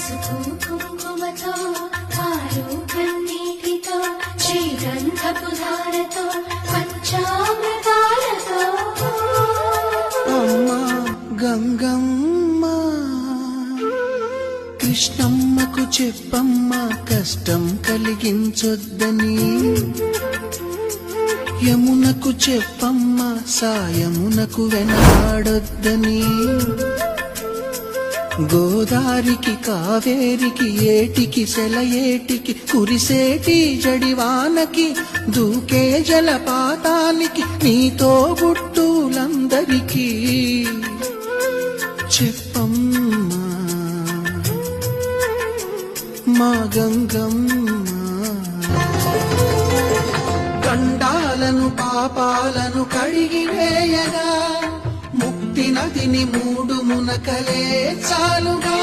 పసుపు కుంకుమతో పాలు కన్నీటితో శ్రీగంధపు ధారతో పంచామృతాలతో. అమ్మా గంగమ్మ కృష్ణమ్మకు చెప్పమ్మ కష్టం కలిగించొద్దని. యమునకు చెప్పమ్మ సాయమునకు వెనకాడొద్దని. గోదారికి కావేరికి ఏటికి సెలయేటికి కురిసేటి జడివానకి దూకే జలపాతానికి నీతో బుట్టులందరికీ చెప్పమ్మా మా గంగమ్మా. గండాలను పాపాలను కడిగి వేయగా నదిని మూడు మునకలే చాలుగా.